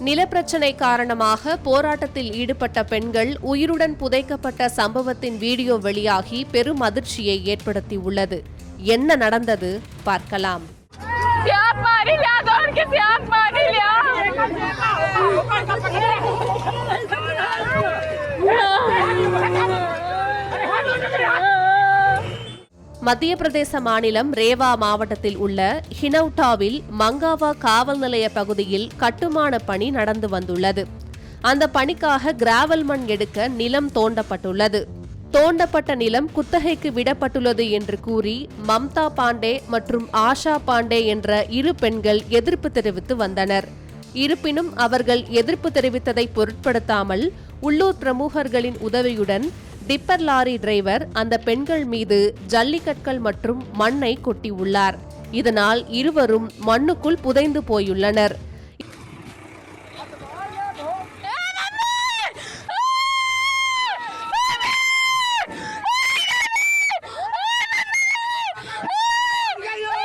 நிலப்பிரச்சினை காரணமாக போராட்டத்தில் ஈடுபட்ட பெண்கள் உயிருடன் புதைக்கப்பட்ட சம்பவத்தின் வீடியோ வெளியாகி பெரும் அதிர்ச்சியை ஏற்படுத்தியுள்ளது. என்ன நடந்தது? பார்க்கலாம். மத்திய பிரதேச மாநிலம் ரேவா மாவட்டத்தில் உள்ள ஹினௌட்டாவில் மங்காவா காவல் நிலைய பகுதியில் கட்டுமான பணி நடந்து வந்துள்ளது. அந்த பணிக்காக கிராவல் மண் எடுக்க நிலம் தோண்டப்பட்டுள்ளது. தோண்டப்பட்ட நிலம் குத்தகைக்கு விடப்பட்டுள்ளது என்று கூறி மம்தா பாண்டே மற்றும் ஆஷா பாண்டே என்ற இரு பெண்கள் எதிர்ப்பு தெரிவித்து வந்தனர். இருப்பினும் அவர்கள் எதிர்ப்பு தெரிவித்ததை பொருட்படுத்தாமல் உள்ளூர் பிரமுகர்களின் உதவியுடன் டிப்பர் லாரி டிரைவர் அந்த பெண்கள் மீது ஜல்லிக்கற்கள் மற்றும் மண்ணை கொட்டியுள்ளார். இதனால் இருவரும் மண்ணுக்குள் புதைந்து போயுள்ளனர்.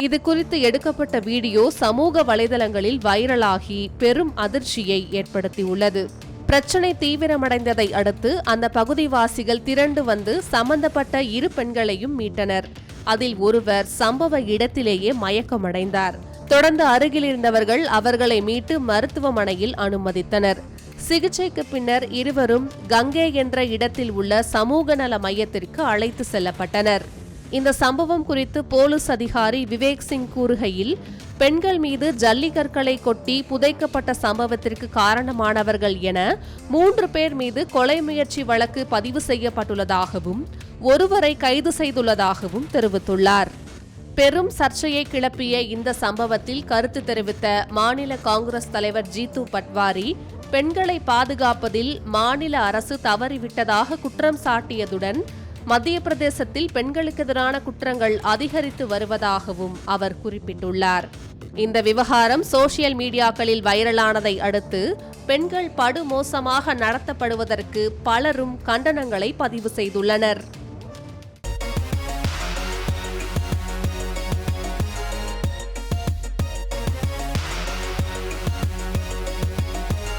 இது குறித்து எடுக்கப்பட்ட வீடியோ சமூக வலைதளங்களில் வைரலாகி பெரும் அதிர்ச்சியை ஏற்படுத்தியுள்ளது. பிரச்சனை தீவிரமடைந்ததை அடுத்து அந்த பகுதிவாசிகள் திரண்டு வந்து சம்பந்தப்பட்ட இரு பெண்களையும் மீட்டனர். அதில் ஒருவர் சம்பவ இடத்திலேயே மயக்கமடைந்தார். தொடர்ந்து அருகில் இருந்தவர்கள் அவர்களை மீட்டு மருத்துவமனையில் அனுமதித்தனர். சிகிச்சைக்கு பின்னர் இருவரும் கங்கை என்ற இடத்தில் உள்ள சமூக நல மையத்திற்கு அழைத்து செல்லப்பட்டனர். இந்த சம்பவம் குறித்து போலீஸ் அதிகாரி விவேக் சிங் கூறுகையில் பெண்கள் மீது ஜல்லிக்கற்களை கொட்டி புதைக்கப்பட்ட சம்பவத்திற்கு காரணமானவர்கள் என மூன்று பேர் மீது கொலை முயற்சி வழக்கு பதிவு செய்யப்பட்டுள்ளதாகவும் ஒருவரை கைது செய்துள்ளதாகவும் தெரிவித்துள்ளார். பெரும் சர்ச்சையை கிளப்பிய இந்த சம்பவத்தில் கருத்து தெரிவித்த மாநில காங்கிரஸ் தலைவர் ஜீத்து பட்வாரி பெண்களை பாதுகாப்பதில் மாநில அரசு தவறிவிட்டதாக குற்றம் சாட்டியதுடன் மத்திய பிரதேசத்தில் பெண்களுக்கு எதிரான குற்றங்கள் அதிகரித்து வருவதாகவும் அவர் குறிப்பிட்டுள்ளார். இந்த விவகாரம் சோசியல் மீடியாக்களில் வைரலானதை அடுத்து பெண்கள் படுமோசமாக நடத்தப்படுவதற்கு பலரும் கண்டனங்களை பதிவு செய்துள்ளனர்.